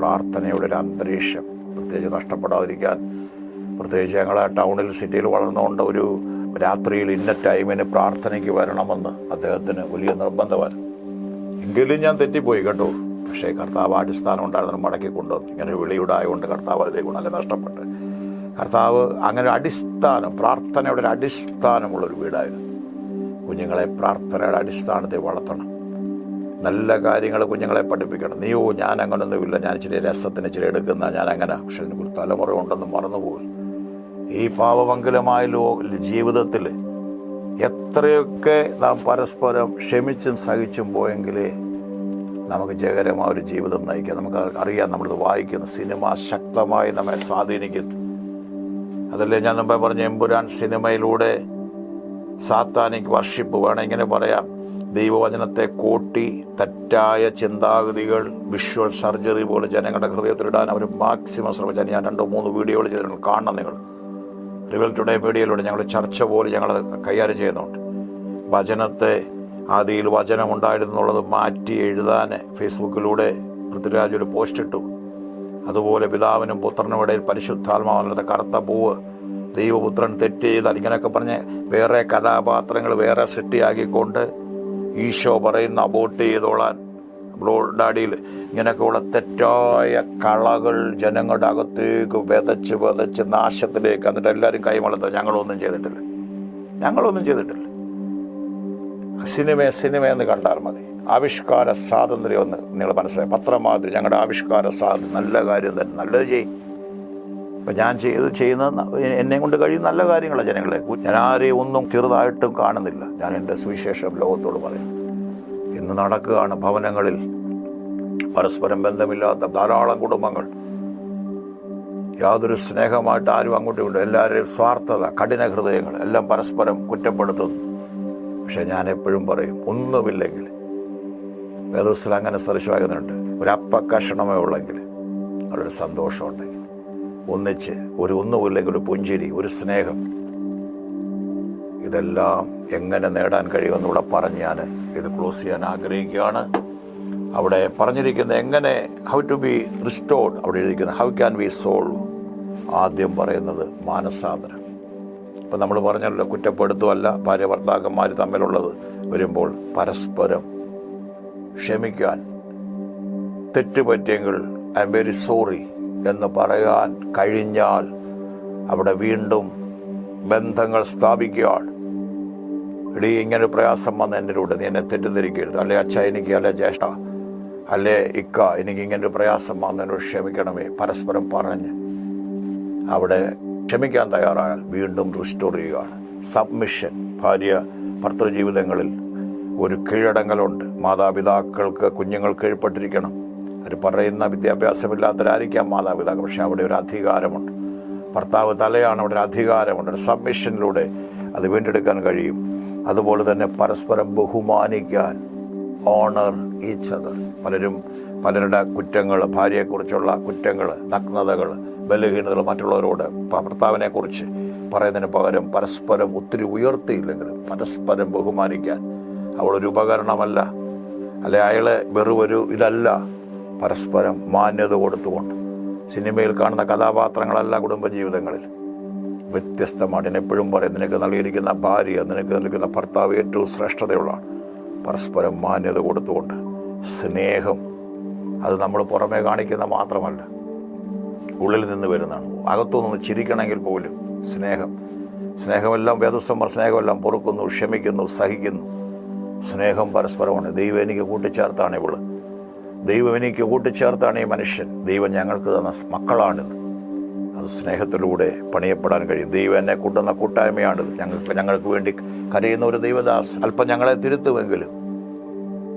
പ്രാർത്ഥനയുടെ ഒരു അന്തരീക്ഷം. പ്രത്യേകിച്ച് നഷ്ടപ്പെടാതിരിക്കാൻ. പ്രത്യേകിച്ച് ഞങ്ങൾ ടൗണിൽ സിറ്റിയിൽ വളർന്നുകൊണ്ട് ഒരു രാത്രിയിൽ ഇന്ന ടൈമിന് പ്രാർത്ഥനയ്ക്ക് വരണമെന്ന് അദ്ദേഹത്തിന് വലിയ നിർബന്ധമായിരുന്നു. എങ്കിലും ഞാൻ തെറ്റിപ്പോയി കേട്ടോ. പക്ഷേ കർത്താവ് അടിസ്ഥാനം ഉണ്ടായിരുന്നു മടക്കി കൊണ്ടുവന്നു. ഇങ്ങനെ വിളിയുടായതുകൊണ്ട് കർത്താവ് അതിലേക്ക് നല്ല നഷ്ടപ്പെട്ട്. കർത്താവ് അങ്ങനെ അടിസ്ഥാനം പ്രാർത്ഥനയുടെ ഒരു അടിസ്ഥാനമുള്ളൊരു വീടായിരുന്നു. കുഞ്ഞുങ്ങളെ പ്രാർത്ഥനയുടെ അടിസ്ഥാനത്തെ വളർത്തണം. നല്ല കാര്യങ്ങൾ കുഞ്ഞുങ്ങളെ പഠിപ്പിക്കണം. നീയോ ഞാൻ അങ്ങനൊന്നുമില്ല ഞാൻ ഇച്ചിരി രസത്തിന് ഇച്ചിരി എടുക്കുന്ന ഞാൻ അങ്ങനെ പക്ഷെ അതിനൊരു തലമുറ ഉണ്ടെന്ന് മറന്നുപോയി. ഈ പാവമംഗലമായ ലോ ജീവിതത്തിൽ എത്രയൊക്കെ നാം പരസ്പരം ക്ഷമിച്ചും സഹിച്ചും പോയെങ്കിലേ നമുക്ക് ജയകരമായ ഒരു ജീവിതം നയിക്കാം. നമുക്ക് അറിയാം നമ്മളിത് വായിക്കുന്ന. സിനിമ ശക്തമായി നമ്മെ സ്വാധീനിക്കുന്നു. അതല്ലേ ഞാൻ മുമ്പേ പറഞ്ഞ എമ്പുരാൻ സിനിമയിലൂടെ സാത്താനിക് വർഷിപ്പ് വേണം. ഇങ്ങനെ പറയാം. ദൈവവചനത്തെ കോട്ടി തെറ്റായ ചിന്താഗതികൾ വിഷ്വൽ സർജറി പോലെ ജനങ്ങളുടെ ഹൃദയത്തിലിടാൻ അവർ മാക്സിമം ശ്രമിച്ചാൽ ഞാൻ രണ്ടോ മൂന്ന് വീഡിയോകൾ ചെയ്തിട്ടുണ്ട്. കാണണം നിങ്ങൾ. റിവൽ ടുഡേ വീഡിയോയിലൂടെ ഞങ്ങൾ ചർച്ച പോലെ ഞങ്ങൾ കൈകാര്യം ചെയ്യുന്നുണ്ട്. വചനത്തെ ആദിയിൽ വചനം ഉണ്ടായിരുന്നുള്ളത് മാറ്റി എഴുതാൻ ഫേസ്ബുക്കിലൂടെ പൃഥ്വിരാജ് ഒരു പോസ്റ്റ് ഇട്ടു. അതുപോലെ പിതാവിനും പുത്രനും ഇടയിൽ പരിശുദ്ധാത്മാവല്ലാത്ത കറുത്ത പൂവ് ദൈവപുത്രൻ തെറ്റ് ചെയ്താൽ ഇങ്ങനെയൊക്കെ പറഞ്ഞ് വേറെ കഥാപാത്രങ്ങൾ വേറെ സെറ്റിയാക്കിക്കൊണ്ട് ഈശോ പറയുന്ന അബോട്ട് ചെയ്തോളാൻ. ഡാഡിയിൽ ഇങ്ങനെയൊക്കെയുള്ള തെറ്റായ കളകൾ ജനങ്ങളുടെ അകത്തേക്ക് വിതച്ച് വിതച്ച് നാശത്തിലേക്ക് എന്നിട്ട് എല്ലാവരും കൈമളത്ത ഞങ്ങളൊന്നും ചെയ്തിട്ടില്ല. ഞങ്ങളൊന്നും ചെയ്തിട്ടില്ല. സിനിമ സിനിമ എന്ന് കണ്ടാൽ മതി. ആവിഷ്കാര സ്വാതന്ത്ര്യം ഒന്ന് നിങ്ങൾ മനസ്സിലായി. പത്രമാതിരി ഞങ്ങളുടെ ആവിഷ്കാര സ്വാതന്ത്ര്യം. നല്ല കാര്യം തന്നെ. നല്ലത് ചെയ്യും. ഇപ്പം ഞാൻ ചെയ്ത് ചെയ്യുന്ന എന്നെ കൊണ്ട് കഴിയുന്ന നല്ല കാര്യങ്ങളാണ് ജനങ്ങളെ. ഞാൻ ആരെയും ഒന്നും ചെറുതായിട്ടും കാണുന്നില്ല. ഞാൻ എന്റെ സുവിശേഷം ലോകത്തോട് പറയും. ഇന്ന് നടക്കുകയാണ് ഭവനങ്ങളിൽ. പരസ്പരം ബന്ധമില്ലാത്ത ധാരാളം കുടുംബങ്ങൾ. യാതൊരു സ്നേഹമായിട്ട് ആരും അങ്ങോട്ടും ഇങ്ങോട്ടും എല്ലാവരുടെയും സ്വാർത്ഥത കഠിന ഹൃദയങ്ങൾ എല്ലാം പരസ്പരം കുറ്റപ്പെടുത്തുന്നു. പക്ഷെ ഞാൻ എപ്പോഴും പറയും ഒന്നുമില്ലെങ്കിൽ വേദോസിൽ അങ്ങനെ സദൃശമാകുന്നുണ്ട്. ഒരു അപ്പ കഷണമേ ഉള്ളെങ്കിൽ അവിടെ സന്തോഷമുണ്ടെങ്കിൽ. ഒന്നിച്ച് ഒരു ഒന്നുമില്ലെങ്കിൽ ഒരു പുഞ്ചിരി ഒരു സ്നേഹം. ഇതെല്ലാം എങ്ങനെ നേടാൻ കഴിയുമെന്ന് ഇവിടെ പറഞ്ഞ് ഞാൻ ഇത് ക്ലോസ് ചെയ്യാൻ ആഗ്രഹിക്കുകയാണ്. അവിടെ പറഞ്ഞിരിക്കുന്ന എങ്ങനെ ഹൗ ടു ബി റിസ്റ്റോർഡ് അവിടെ എഴുതിയിരിക്കുന്നത് ഹൗ ക്യാൻ ബി സോൾവ് ആദ്യം പറയുന്നത് മാനസാന്തരം. ഇപ്പം നമ്മൾ പറഞ്ഞല്ലോ കുറ്റപ്പെടുത്തുമല്ല ഭാര്യ ഭർത്താക്കന്മാർ തമ്മിലുള്ളത് വരുമ്പോൾ പരസ്പരം ക്ഷമിക്കാൻ തെറ്റുപറ്റിയെങ്കിൽ ഐ എം വെരി സോറി എന്ന് പറയാൻ കഴിഞ്ഞാൽ അവിടെ വീണ്ടും ബന്ധങ്ങൾ സ്ഥാപിക്കുകയാണ്. ഇടീ ഇങ്ങനെ പ്രയാസം വന്ന് എന്നിലൂടെ നീ എന്നെ തെറ്റിദ്ധരിക്കരുത്. അല്ലെ അച്ഛ എനിക്ക് അല്ലെ ജ്യേഷ്ഠ? അല്ലേ ഇക്ക എനിക്ക് ഇങ്ങനെ ഒരു പ്രയാസം വന്നതിനോട് ക്ഷമിക്കണമേ. പരസ്പരം പറഞ്ഞ് അവിടെ ക്ഷമിക്കാൻ തയ്യാറായാൽ വീണ്ടും റിസ്റ്റോർ ചെയ്യുകയാണ്. സബ്മിഷൻ ഭാര്യ ഭർത്തൃജീവിതങ്ങളിൽ ഒരു കീഴടങ്ങലുണ്ട്. മാതാപിതാക്കൾക്ക് കുഞ്ഞുങ്ങൾ കീഴ്പ്പെട്ടിരിക്കണം അവർ പറയുന്ന വിദ്യാഭ്യാസമില്ലാത്തവരായിരിക്കാം മാതാപിതാക്കൾ പക്ഷെ അവിടെ ഒരു അധികാരമുണ്ട്. ഭർത്താവ് തലയാണ് അവിടെ ഒരു അധികാരമുണ്ട്. ഒരു സബ്മിഷനിലൂടെ അത് വീണ്ടെടുക്കാൻ കഴിയും. അതുപോലെ തന്നെ പരസ്പരം ബഹുമാനിക്കാൻ ഓണർ ഈച്ച് അതർ പലരും പലരുടെ കുറ്റങ്ങൾ ഭാര്യയെക്കുറിച്ചുള്ള കുറ്റങ്ങൾ നഗ്നതകൾ ബലഹീനതകൾ മറ്റുള്ളവരോട് ഭർത്താവിനെക്കുറിച്ച് പറയുന്നതിന് പകരം പരസ്പരം ഒത്തിരി ഉയർത്തിയില്ലെങ്കിലും പരസ്പരം ബഹുമാനിക്കാൻ അവളൊരു ഉപകരണമല്ല. അല്ലെ അയാളെ വെറുമൊരു ഇതല്ല. പരസ്പരം മാന്യത കൊടുത്തുകൊണ്ട് സിനിമയിൽ കാണുന്ന കഥാപാത്രങ്ങളല്ല കുടുംബജീവിതങ്ങളിൽ. വ്യത്യസ്തമാണ്. ഞാൻ എപ്പോഴും പറയും നിനക്ക് നൽകിയിരിക്കുന്ന ഭാര്യ നിനക്ക് നൽകുന്ന ഭർത്താവ് ഏറ്റവും ശ്രേഷ്ഠതയുള്ളതാണ് പരസ്പരം മാന്യത കൊടുത്തുകൊണ്ട് സ്നേഹം അത് നമ്മൾ പുറമേ കാണിക്കുന്ന മാത്രമല്ല ഉള്ളിൽ നിന്ന് വരുന്നതാണ്. അകത്തുനിന്ന് ചിരിക്കണമെങ്കിൽ പോലും സ്നേഹം. സ്നേഹമെല്ലാം വേദസ്വമർ സ്നേഹമെല്ലാം പൊറുക്കുന്നു ക്ഷമിക്കുന്നു സഹിക്കുന്നു. സ്നേഹം പരസ്പരമാണ്. ദൈവം എനിക്ക് കൂട്ടിച്ചേർത്താണ് ഇവൾ. ദൈവം എനിക്ക് കൂട്ടിച്ചേർത്താണ് ഈ മനുഷ്യൻ. ദൈവം ഞങ്ങൾക്ക് തന്ന മക്കളാണിത്. അത് സ്നേഹത്തിലൂടെ പണിയപ്പെടാൻ കഴിയും. ദൈവം എന്നെ കൂട്ടുന്ന കൂട്ടായ്മയാണിത്. ഞങ്ങൾക്ക് ഞങ്ങൾക്ക് വേണ്ടി കരയുന്ന ഒരു ദൈവദാസ് അല്പം ഞങ്ങളെ തിരുത്തുമെങ്കിലും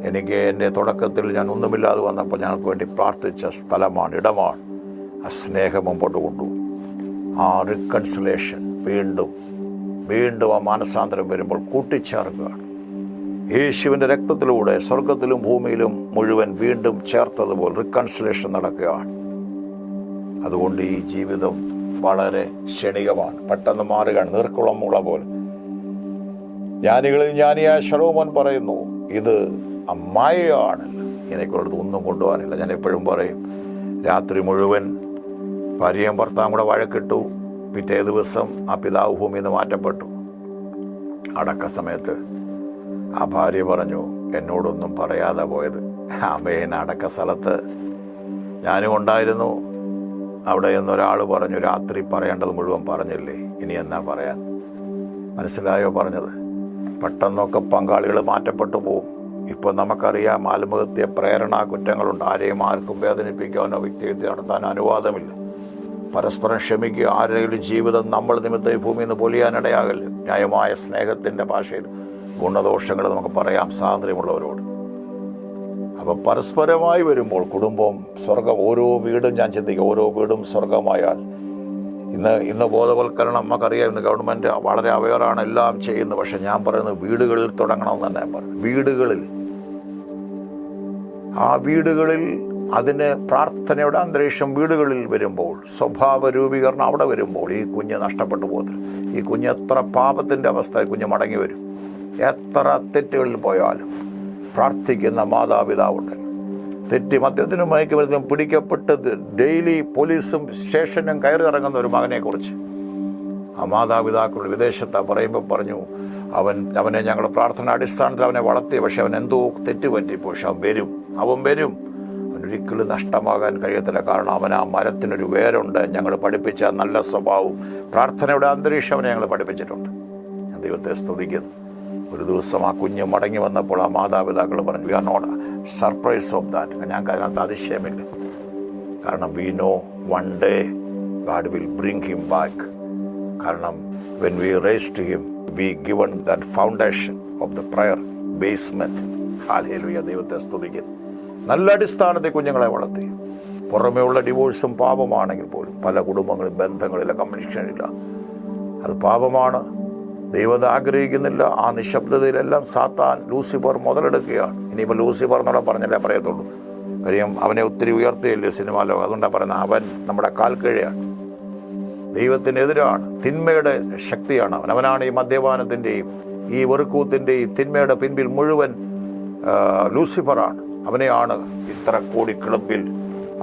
എനിക്ക് എന്റെ തുടക്കത്തിൽ ഞാൻ ഒന്നുമില്ലാതെ വന്നപ്പോൾ ഞങ്ങൾക്ക് വേണ്ടി പ്രാർത്ഥിച്ച സ്ഥലമാണ് ഇടമാണ്. ആ സ്നേഹം മുമ്പോട്ട് കൊണ്ടുപോകും ആ റിക്കൺസിലേഷൻ വീണ്ടും വീണ്ടും ആ മാനസാന്തരം വരുമ്പോൾ കൂട്ടിച്ചേർക്കുകയാണ്. യേശുവിന്റെ രക്തത്തിലൂടെ സ്വർഗത്തിലും ഭൂമിയിലും മുഴുവൻ വീണ്ടും ചേർത്തതുപോലെ റിക്കൺസിലേഷൻ നടക്കുകയാണ്. അതുകൊണ്ട് ഈ ജീവിതം വളരെ ക്ഷണികമാണ്. പെട്ടെന്ന് മാറുകയാണ്. നീർക്കുളം മുള പോലെ. ജ്ഞാനികളിൽ ജ്ഞാനിയായ ശലോമോൻ പറയുന്നു ഇത് അമ്മായയാണ്. എനിക്കുള്ളത് ഒന്നും കൊണ്ടുപോകാനില്ല. ഞാൻ എപ്പോഴും പറയും രാത്രി മുഴുവൻ ഭാര്യയും ഭർത്താവും കൂടെ വഴക്കിട്ടു. പിറ്റേ ദിവസം ആ പിതാവ് ഭൂമിയിൽ നിന്ന് മാറ്റപ്പെട്ടു. അടക്ക സമയത്ത് ആ ഭാര്യ പറഞ്ഞു എന്നോടൊന്നും പറയാതെ പോയത്. അമ്മേൻ അടക്ക സ്ഥലത്ത് ഞാനും ഉണ്ടായിരുന്നു. അവിടെ നിന്നൊരാൾ പറഞ്ഞു രാത്രി പറയേണ്ടത് മുഴുവൻ പറഞ്ഞില്ലേ? ഇനി എന്നാ പറയാൻ? മനസ്സിലായോ പറഞ്ഞത്? പെട്ടെന്നൊക്കെ പങ്കാളികൾ മാറ്റപ്പെട്ടു പോവും. ഇപ്പോൾ നമുക്കറിയാം ആത്മഹത്യ പ്രേരണ കുറ്റങ്ങളുണ്ട്. ആരെയും ആർക്കും വേദനിപ്പിക്കാനോ വ്യക്തിഹത്യ നടത്താനോ അനുവാദമില്ല. പരസ്പരം ക്ഷമിക്കുക. ആരെങ്കിലും ജീവിതം നമ്മൾ നിമിത്തം ഈ ഭൂമിയിൽ നിന്ന് പൊലിയാനിടയാകല്ല? ന്യായമായ സ്നേഹത്തിന്റെ ഭാഷയിൽ. ഗുണദോഷങ്ങൾ നമുക്ക് പറയാം സ്വാതന്ത്ര്യമുള്ളവരോട്. അപ്പോൾ പരസ്പരമായി വരുമ്പോൾ കുടുംബം സ്വർഗം ഓരോ വീടും ഞാൻ ചിന്തിക്കുക ഓരോ വീടും സ്വർഗമായാൽ. ഇന്ന് ഇന്ന് ബോധവൽക്കരണം നമുക്കറിയാം ഇന്ന് ഗവൺമെന്റ് വളരെ അവയറാണ് എല്ലാം ചെയ്യുന്നത് പക്ഷെ ഞാൻ പറയുന്നത് വീടുകളിൽ തുടങ്ങണമെന്ന് തന്നെ ഞാൻ പറയുന്നത്. വീടുകളിൽ. ആ വീടുകളിൽ അതിന് പ്രാർത്ഥനയുടെ അന്തരീക്ഷം വീടുകളിൽ വരുമ്പോൾ സ്വഭാവ രൂപീകരണം അവിടെ വരുമ്പോൾ ഈ കുഞ്ഞ് നഷ്ടപ്പെട്ടു പോകത്തില്ല. ഈ കുഞ്ഞ് എത്ര പാപത്തിന്റെ അവസ്ഥ കുഞ്ഞ് മടങ്ങി വരും. എത്ര തെറ്റുകളിൽ പോയാലും പ്രാർത്ഥിക്കുന്ന മാതാപിതാവുണ്ട്. തെറ്റി മദ്യത്തിനും മയക്കുമരുന്നിനും പിടിക്കപ്പെട്ട് ഡെയിലി പോലീസും സ്റ്റേഷനും കയറി ഇറങ്ങുന്ന ഒരു മകനെക്കുറിച്ച്. ആ മാതാപിതാക്കൾ വിദേശത്ത് പറയുമ്പോൾ പറഞ്ഞു അവൻ അവനെ ഞങ്ങൾ പ്രാർത്ഥന അടിസ്ഥാനത്തിൽ അവനെ വളർത്തി പക്ഷെ അവൻ എന്തോ തെറ്റ് പറ്റി പക്ഷെ അവൻ വരും അവൻ വരും. അവനൊരിക്കലും നഷ്ടമാകാൻ കഴിയത്തില്ല. കാരണം അവൻ ആ മരത്തിനൊരു വേരുണ്ട്. ഞങ്ങൾ പഠിപ്പിച്ച നല്ല സ്വഭാവവും പ്രാർത്ഥനയുടെ അന്തരീക്ഷം അവനെ ഞങ്ങൾ പഠിപ്പിച്ചിട്ടുണ്ട്. ദൈവത്തെ സ്തുതിക്കുന്നു. ഒരു ദിവസം ആ കുഞ്ഞ് മടങ്ങി വന്നപ്പോൾ ആ മാതാപിതാക്കൾ പറഞ്ഞു we are not surprise of that ഞങ്ങൾക്ക് അതിനകത്ത് അതിശയമില്ല. കാരണം we know one day God will bring him back കാരണം when we raise to him we given that foundation of the prayer basement hallelujah ദൈവത്തെ സ്തുതിക്കുന്നു. നല്ല അടിസ്ഥാനത്തെ കുഞ്ഞുങ്ങളെ വളർത്തി. പുറമേ ഉള്ള ഡിവോഴ്സും പാപമാണെങ്കിൽ പോലും പല കുടുംബങ്ങളും ബന്ധങ്ങളില്ല കമ്മ്യൂണിക്കേഷനില്ല അത് പാപമാണ്. ദൈവം അത് ആഗ്രഹിക്കുന്നില്ല. ആ നിശബ്ദതയിലെല്ലാം സാത്താൻ ലൂസിഫർ മുതലെടുക്കുകയാണ്. ഇനിയിപ്പോൾ ലൂസിഫർ എന്നുള്ള പറഞ്ഞല്ലേ പറയത്തുള്ളൂ. കാര്യം അവനെ ഒത്തിരി ഉയർത്തിയല്ലേ സിനിമാ ലോകം. അതുകൊണ്ടാണ് പറയുന്നത് അവൻ നമ്മുടെ കാൽക്കീഴയാണ്. ദൈവത്തിനെതിരാണ്. തിന്മയുടെ ശക്തിയാണ് അവൻ. അവനാണ് ഈ മദ്യപാനത്തിന്റെയും ഈ വെറുക്കൂത്തിന്റെയും തിന്മയുടെ പിൻപിൽ മുഴുവൻ ലൂസിഫറാണ്. അവനെയാണ് ഇത്ര കോടി ക്ലബിൽ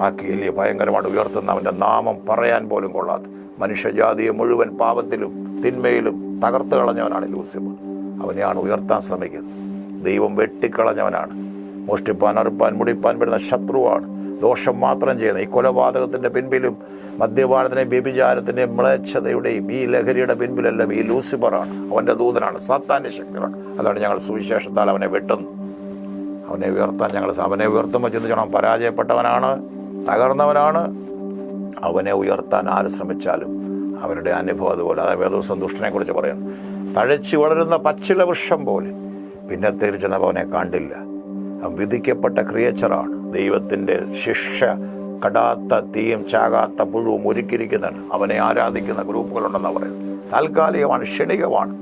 ആക്കി വലിയ ഭയങ്കരമായിട്ട് ഉയർത്തുന്ന അവന്റെ നാമം പറയാൻ പോലും കൊള്ളാത്ത. മനുഷ്യജാതിയെ മുഴുവൻ പാപത്തിലും തിന്മയിലും തകർത്ത് കളഞ്ഞവനാണ് ലൂസിഫർ. അവനെയാണ് ഉയർത്താൻ ശ്രമിക്കുന്നത്. ദൈവം വെട്ടിക്കളഞ്ഞവനാണ്. മോഷ്ടിപ്പാൻ അറുപ്പാൻ മുടിപ്പാൻ വരുന്ന ശത്രുവാണ്. ദോഷം മാത്രം ചെയ്യുന്ന ഈ കൊലപാതകത്തിന്റെ പിൻപിലും മദ്യപാനത്തിന്റെയും വ്യഭിചാരത്തിന്റെയും മ്ലേച്ഛതയുടെയും ഈ ലഹരിയുടെ പിൻപിലെല്ലാം ഈ ലൂസിഫറാണ്. അവന്റെ ദൂതനാണ്. സാത്താന്റെ ശക്തിയാണ് അതാണ് ഞങ്ങൾ സുവിശേഷത്താൽ അവനെ വെട്ടുന്നു അവനെ ഉയർത്താൻ ഞങ്ങൾ അവനെ ഉയർത്തുമ്പോൾ ചിന്തിച്ചോണം പരാജയപ്പെട്ടവനാണ് തകർന്നവനാണ്. അവനെ ഉയർത്താൻ ആര് ശ്രമിച്ചാലും അവരുടെ അനുഭവം അതുപോലെ. അതായത് വേദോസം ദുഷ്ടനെ കുറിച്ച് പറയുന്നു. തഴച്ചു വളരുന്ന പച്ചില വൃക്ഷം പോലെ. പിന്നെ തിരിച്ചെന്നപ്പോൾ അവനെ കണ്ടില്ല. അവൻ വിധിക്കപ്പെട്ട ക്രിയേച്ചറാണ്. ദൈവത്തിന്റെ ശിക്ഷ കടാത്ത തീയും ചാകാത്ത പുഴുവും ഒരുക്കിയിരിക്കുന്നതാണ് അവനെ ആരാധിക്കുന്ന ഗ്രൂപ്പുകളുണ്ടെന്ന് പറയുന്നത്. താൽക്കാലികമാണ് ക്ഷണികമാണ്.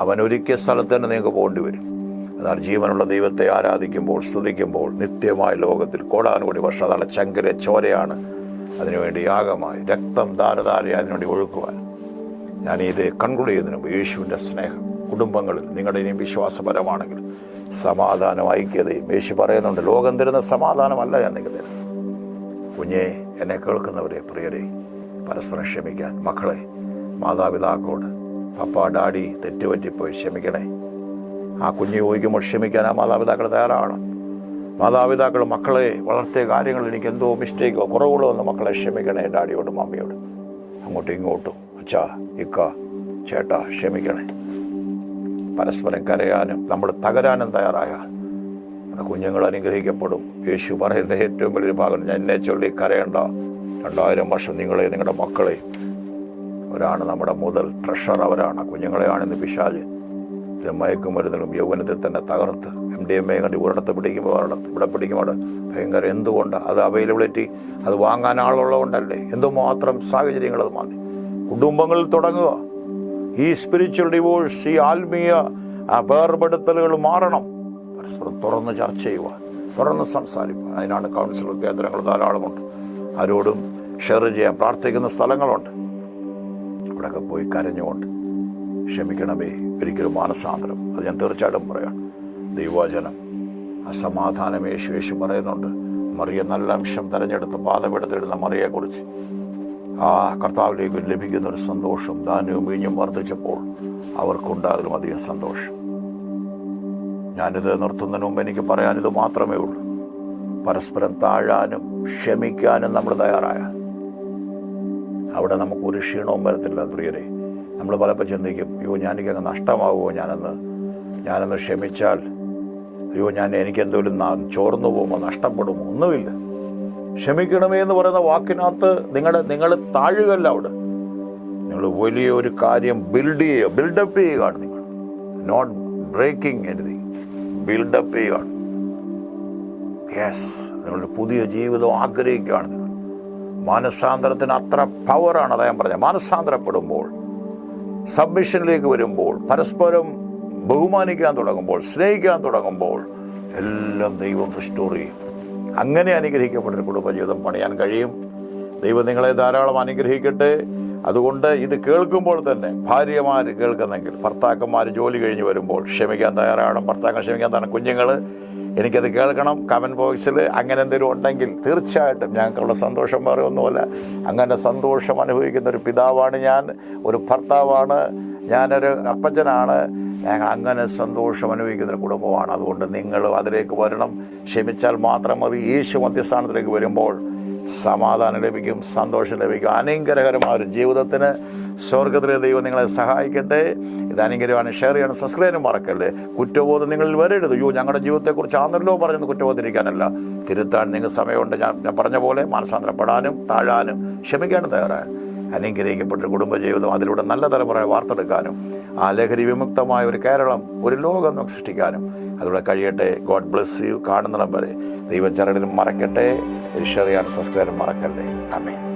അവൻ ഒരുക്കിയ സ്ഥലത്ത് തന്നെ നിങ്ങൾക്ക് പോകേണ്ടി വരും. എന്നാൽ ജീവനുള്ള ദൈവത്തെ ആരാധിക്കുമ്പോൾ സ്തുതിക്കുമ്പോൾ നിത്യമായ ലോകത്തിൽ കോടാനുകൂടി വർഷം അതാണ് ചങ്കര ചോരയാണ് അതിനുവേണ്ടി യാഗമായി രക്തം ധാരധാരയായി അതിനുവേണ്ടി ഒഴുക്കുവാൻ ഞാൻ ഇത് കൺക്ലൂഡ് ചെയ്യുന്നതിന് മുമ്പ് യേശുവിന്റെ സ്നേഹം കുടുംബങ്ങളിൽ നിങ്ങളുടെ ഇനിയും വിശ്വാസപരമാണെങ്കിൽ സമാധാനം ഐക്യതയും യേശു പറയുന്നുണ്ട് ലോകം തരുന്ന സമാധാനമല്ല ഞാൻ നിങ്ങൾക്ക് തരുന്നത്. കുഞ്ഞെ എന്നെ കേൾക്കുന്നവരെ പ്രിയരെ പരസ്പരം ക്ഷമിക്കാൻ. മക്കളെ മാതാപിതാക്കളോട് പപ്പ ഡാഡി തെറ്റുപറ്റിപ്പോയി ക്ഷമിക്കണേ. ആ കുഞ്ഞ് ചോദിക്കുമ്പോൾ ക്ഷമിക്കാൻ ആ മാതാപിതാക്കൾ തയ്യാറാണ്. മാതാപിതാക്കൾ മക്കളെ വളർത്തിയ കാര്യങ്ങൾ എനിക്ക് എന്തോ മിസ്റ്റേക്കോ കുറവുകളോ എന്ന് മക്കളെ ക്ഷമിക്കണേ ഡാഡിയോടും മമ്മിയോടും. അങ്ങോട്ടും ഇങ്ങോട്ടും. അച്ഛാ ഇക്ക ചേട്ടാ ക്ഷമിക്കണേ. പരസ്പരം കരയാനും നമ്മൾ തകരാനും നമ്മുടെ കുഞ്ഞുങ്ങൾ അനുഗ്രഹിക്കപ്പെടും. യേശു പറയുന്ന ഏറ്റവും വലിയൊരു ഭാഗം ഞാൻ എന്നെ ചൊല്ലി കരയണ്ട. രണ്ടായിരം വർഷം നിങ്ങളെ നിങ്ങളുടെ മക്കളെ. അവരാണ് നമ്മുടെ മുതൽ ട്രഷർ അവരാണ്. കുഞ്ഞുങ്ങളെയാണെന്ന് പിശാജ് മയക്കുമരുന്നിലും യൗവനത്തിൽ തന്നെ തകർത്ത് എം ഡി എം എ കണ്ടി ഒരിടത്ത് പിടിക്കുമ്പോൾ ഒരിടത്ത് ഇവിടെ പിടിക്കുമ്പോൾ ഭയങ്കര എന്തുകൊണ്ട് അത് അവൈലബിലിറ്റി അത് വാങ്ങാൻ ആളുള്ളതുകൊണ്ടല്ലേ? എന്തുമാത്രം സാഹചര്യങ്ങൾ അത് മാറി കുടുംബങ്ങളിൽ തുടങ്ങുക. ഈ സ്പിരിച്വൽ ഡിവോഴ്സ് ഈ ആത്മീയ വേർപെടുത്തലുകൾ മാറണം. പരസ്പരം തുറന്ന് ചർച്ച ചെയ്യുക തുറന്ന് സംസാരിക്കുക. അതിനാണ് കൗൺസിലർ കേന്ദ്രങ്ങൾ ധാരാളമുണ്ട്. ആരോടും ഷെയർ ചെയ്യാൻ പ്രാർത്ഥിക്കുന്ന സ്ഥലങ്ങളുണ്ട്. അവിടെയൊക്കെ പോയി കരഞ്ഞുകൊണ്ട് ക്ഷമിക്കണമേ. ഒരിക്കലും മാനസാന്തരം. അത് ഞാൻ തീർച്ചയായിട്ടും പറയാം. ദൈവവചനം. അസമാധാനം യേശു യേശു പറയുന്നുണ്ട്. മറിയ നല്ല അംശം തെരഞ്ഞെടുത്ത് പാതപെടുത്തിടുന്ന മറിയെക്കുറിച്ച്. ആ കർത്താവിലേക്ക് ലഭിക്കുന്ന ഒരു സന്തോഷം ധാന്യവും വീഞ്ഞും വർദ്ധിച്ചപ്പോൾ അവർക്കുണ്ടാകും അധികം സന്തോഷം. ഞാനിത് നിർത്തുന്നതിന് മുമ്പ് എനിക്ക് പറയാൻ ഇത് മാത്രമേ ഉള്ളൂ. പരസ്പരം താഴാനും ക്ഷമിക്കാനും നമ്മൾ തയ്യാറായ അവിടെ നമുക്ക് ഒരു ക്ഷീണവും വരത്തില്ല പ്രിയരെ. നമ്മൾ പലപ്പോൾ ചിന്തിക്കും അയ്യോ ഞാൻ എനിക്കങ്ങ് നഷ്ടമാവുമോ ഞാനെന്ന്? ഞാനെന്ന് ക്ഷമിച്ചാൽ അയ്യോ ഞാൻ എനിക്ക് എന്തെങ്കിലും ന- ചോർന്നു പോകുമോ നഷ്ടപ്പെടുമോ? ഒന്നുമില്ല. ക്ഷമിക്കണമേ എന്ന് പറയുന്ന വാക്കിനകത്ത് നിങ്ങളുടെ നിങ്ങൾ താഴുകല്ല അവിടെ. നിങ്ങൾ വലിയ ഒരു കാര്യം ബിൽഡ് ചെയ്യുക ബിൽഡപ്പ് ചെയ്യുകയാണ് നിങ്ങൾ. Not breaking anything build up ചെയ്യുകയാണ്. യെസ് നിങ്ങളുടെ പുതിയ ജീവിതം ആഗ്രഹിക്കുകയാണ് നിങ്ങൾ. മാനസാന്തരത്തിന് അത്ര പവറാണ് ഞാൻ പറഞ്ഞത്. മാനസാന്തരപ്പെടുമ്പോൾ സബ്മിഷനിലേക്ക് വരുമ്പോൾ പരസ്പരം ബഹുമാനിക്കാൻ തുടങ്ങുമ്പോൾ സ്നേഹിക്കാൻ തുടങ്ങുമ്പോൾ എല്ലാം ദൈവം റിസ്റ്റോർ ചെയ്യും. അങ്ങനെ അനുഗ്രഹിക്കപ്പെട്ടൊരു കുടുംബജീവിതം പണിയാൻ കഴിയും. ദൈവം നിങ്ങളെ ധാരാളം അനുഗ്രഹിക്കട്ടെ. അതുകൊണ്ട് ഇത് കേൾക്കുമ്പോൾ തന്നെ ഭാര്യമാർ കേൾക്കുന്നെങ്കിൽ ഭർത്താക്കന്മാർ ജോലി കഴിഞ്ഞ് വരുമ്പോൾ ക്ഷമിക്കാൻ തയ്യാറാകണം. ഭർത്താക്കൾ ക്ഷമിക്കാൻ തന്നെ കുഞ്ഞുങ്ങൾ എനിക്കത് കേൾക്കണം കമന്റ് ബോക്സിൽ അങ്ങനെ എന്തെങ്കിലും ഉണ്ടെങ്കിൽ തീർച്ചയായിട്ടും ഞങ്ങൾക്കുള്ള സന്തോഷം വേറെ ഒന്നുമല്ല. അങ്ങനെ സന്തോഷം അനുഭവിക്കുന്ന ഒരു പിതാവാണ് ഞാൻ ഒരു ഭർത്താവാണ് ഞാനൊരു അപ്പച്ചനാണ്. ഞങ്ങൾ അങ്ങനെ സന്തോഷം അനുഭവിക്കുന്ന ഒരു കുടുംബമാണ്. അതുകൊണ്ട് നിങ്ങൾ അതിലേക്ക് വരണം. ക്ഷമിച്ചാൽ മാത്രം മതി. യേശു മധ്യസ്ഥാനത്തിലേക്ക് വരുമ്പോൾ സമാധാനം ലഭിക്കും സന്തോഷം ലഭിക്കും. അനുഗ്രഹകരമായ ഒരു ജീവിതത്തിന് സ്വർഗത്തിലെ ദൈവം നിങ്ങളെ സഹായിക്കട്ടെ. ഇത് അനുഗ്രഹമാണ്. ഷെയർ ചെയ്യണം. സബ്സ്ക്രൈബ് ചെയ്യാനും മറക്കല്ലേ. കുറ്റബോധം നിങ്ങളിൽ വരരുത്. യോ ഞങ്ങളുടെ ജീവിതത്തെക്കുറിച്ച് ആണല്ലോ പറഞ്ഞത് കുറ്റബോധിരിക്കാനല്ല തിരുത്താൻ നിങ്ങൾ സമയമുണ്ട്. ഞാൻ ഞാൻ പറഞ്ഞ പോലെ മാനസാന്തരപ്പെടാനും താഴാനും ക്ഷമിക്കാനും തയ്യാറായ അനുഗ്രഹിക്കപ്പെട്ട കുടുംബജീവിതം അതിലൂടെ നല്ല തലമുറയെ വാർത്തെടുക്കാനും ആ ലഹരി വിമുക്തമായ ഒരു കേരളം ഒരു ലോകം നമുക്ക് സൃഷ്ടിക്കാനും അതിലൂടെ കഴിയട്ടെ. ഗോഡ് ബ്ലെസ് യു കാണുന്നിടം വരെ ദൈവം മറക്കട്ടെ. ഷെയർ സബ്സ്ക്രൈബ് മറക്കല്ലേ. അമേ